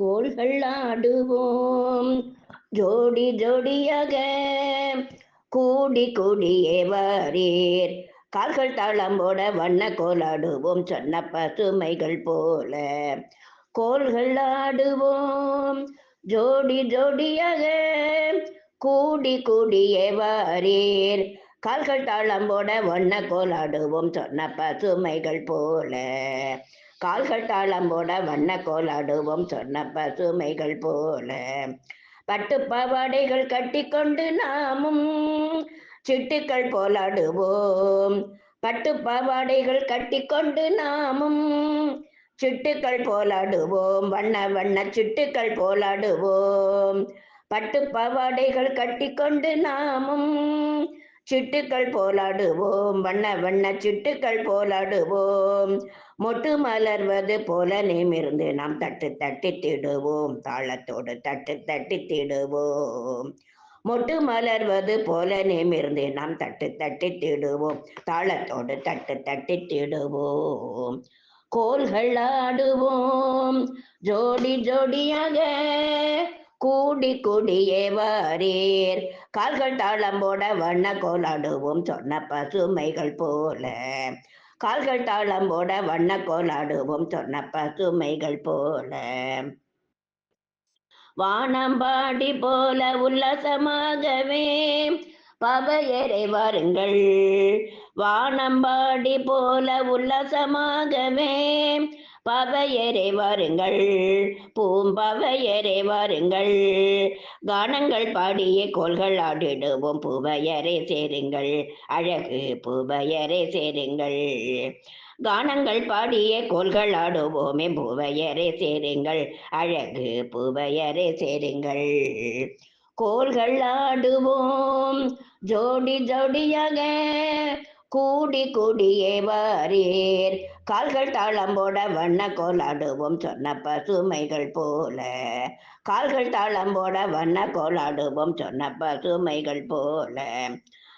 கோள்கள் ஆடுவோம். ஜோடி ஜோடியாக கூடி கூடியே வாரீர். கால்கள் தாளம் போட வண்ண கோலாடுவோம் சொன்ன பசுமைகள் போல கோள்கள் ஆடுவோம். ஜோடி ஜோடியாக கூடி கூடியே வாரீர். கால்கள் தாளம் போட வண்ண கோலாடுவோம் சொன்ன பசுமைகள் போல கால்கள் தாளம் போட வண்ண கோலாடுவோம் சொன்ன பசுமைகள் போல. பட்டு பாவாடைகள் கட்டிக்கொண்டு நாமும் சிட்டுக்கள் போலாடுவோம். பட்டு பாவாடைகள் கட்டிக்கொண்டு நாமும் சிட்டுக்கள் போலாடுவோம். வண்ண வண்ண சிட்டுக்கள் போலாடுவோம். பட்டு பாவாடைகள் கட்டிக்கொண்டு நாமும் சிட்டுக்கள் போலாடுவோம் வண்ண வண்ண சிட்டுக்கள் போலாடுவோம். மொட்டு மலர்வது போல நிமிர்ந்து நாம் தட்டு தட்டி திடுவோம் தாளத்தோடு தட்டு தட்டி திடுவோம். மொட்டு மலர்வது போல நிமிர்ந்து நாம் தட்டு தட்டி திடுவோம் தாளத்தோடு தட்டு தட்டி திடுவோம். கோல்கள் ஆடுவோம் ஜோடி ஜோடியாக கூடி கூடியே வாரீர் கால்கள் தாளம் போட வண்ண கோலாடுவோம் சொன்ன பசுமைகள் போல. கால்கள் தாளம் போட வண்ண கோலாடுவோம் சொன்ன பசுமைகள் போல. வானம்பாடி போல உல்லாசமாகவே பவையரை வாருங்கள். வானம்பாடி போல உல்லாசமாகவே பவையரே வாருங்கள். பூம்பவையரே வாருங்கள். கானங்கள் பாடிய கோள்கள் ஆடிடுவோம். பூவையரே சேருங்கள். அழகு பூவையரே சேருங்கள். கானங்கள் பாடிய கோள்கள் ஆடுவோமே. பூவையரே சேருங்கள். அழகு பூவையரே சேருங்கள். கோள்கள் ஆடுவோம். ஜோடி ஜோடியாக கூடி கூடியே வாரீர். கால்கள் தாளம் போட வண்ண கோலாடுவோம் சொன்ன பசுமைகள் போல. கால்கள் தாளம் போட வண்ண கோலாடுவோம் சொன்ன பசுமைகள் போல.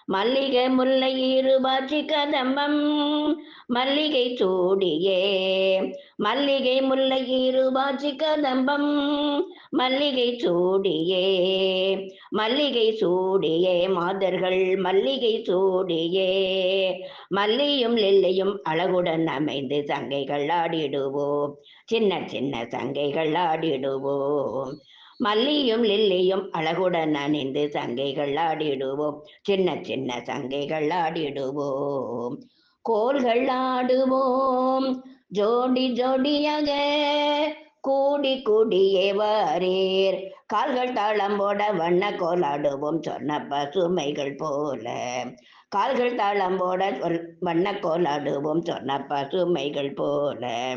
மல்லிகை முல்லை இருபாச்சி கதம்பம் மல்லிகை சூடியே. மல்லிகை முல்லை இருபாச்சி கதம்பம் மல்லிகை சூடியே. மல்லிகை சூடியே மாதர்கள் மல்லிகை சூடியே. மல்லியும் லில்லையும் அழகுடன் அமைந்து சங்கைகள் ஆடிடுவோம். சின்ன சின்ன சங்கைகள் ஆடிடுவோம். மல்லியும் லில்லியும் அழகுடன் அணிந்து சங்கைகள் ஆடிடுவோம். சின்ன சின்ன சங்கைகள் ஆடிடுவோம். கோல்கள் ஆடுவோம். ஜோடி ஜோடியாக கூடி கூடியே வரீர். கால்கள் தாளம் போட வண்ண கோலாடுவோம் சொன்ன பசுமைகள் போல. கால்கள் தாளம் போட வண்ண கோலாடுவோம் சொன்ன பசுமைகள் போல.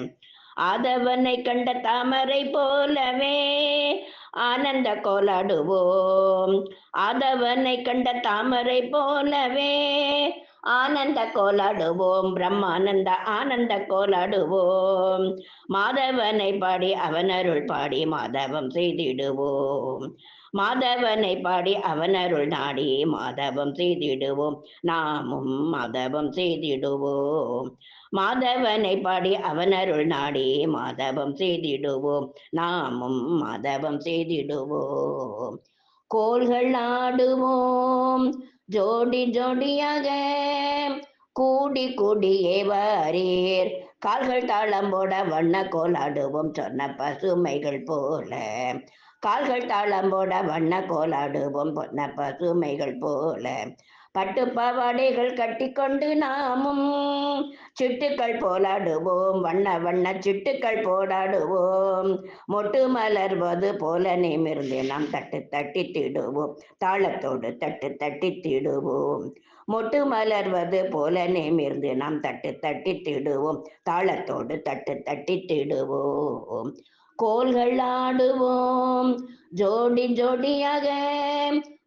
ஆதவனை கண்ட தாமரை போலவே ஆனந்த கோலாடுவோம். ஆதவனை கண்ட தாமரை போலவே ஆனந்த கோலாடுவோம். பிரம்மானந்த ஆனந்த கோலாடுவோம். மாதவனை பாடி அவனருள் பாடி மாதவம் செய்திடுவோம். மாதவனை பாடி அவனருள் நாடி மாதவம் செய்திடுவோம். நாமும் மாதவம் செய்திடுவோம். மாதவனை பாடி அவனருள் நாடி மாதவம் செய்திடுவோம். நாமும் மாதவம் செய்திடுவோம். கோள்கள் ஆடுவோம் ஜோடி ஜோடியாக கூடி கூடியே வாரீர் கால்கள் தாளம் போட வண்ண கோலாடுவோம் சொன்ன பசுமைகள் போல கால்கள் தாளம்போட வண்ண கோலாடுவோம் பொன்ன பசுமைகள் போல. பட்டு பாவாடைகள் கட்டிக்கொண்டு நாமும் சிட்டுக்கள் போலாடுவோம் வண்ண வண்ண சிட்டுக்கள் போலாடுவோம். மொட்டு மலர்வது போல நிமிர்ந்து நாம் தட்டு தட்டி திடுவோம் தாளத்தோடு தட்டு தட்டி திடுவோம் மொட்டு மலர்வது போல நிமிர்ந்து நாம் தட்டு தட்டி திடுவோம் தாளத்தோடு தட்டு தட்டி திடுவோம் கோல்கள் ஆடுவோம். ஜோடி ஜோடியாக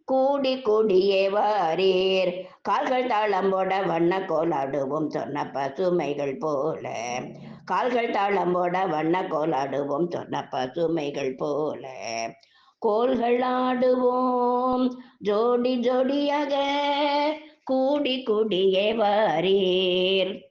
கூடி கூடியே வாரீர். கால்கள் தாளம் போட வண்ண கோலாடுவோம் சொன்ன பசுமைகள் போல. கால்கள் தாளம் போட வண்ண கோலாடுவோம் சொன்ன பசுமைகள் போல. கோல்கள் ஆடுவோம் ஜோடி ஜோடியாக கூடி கூடியே வாரீர்.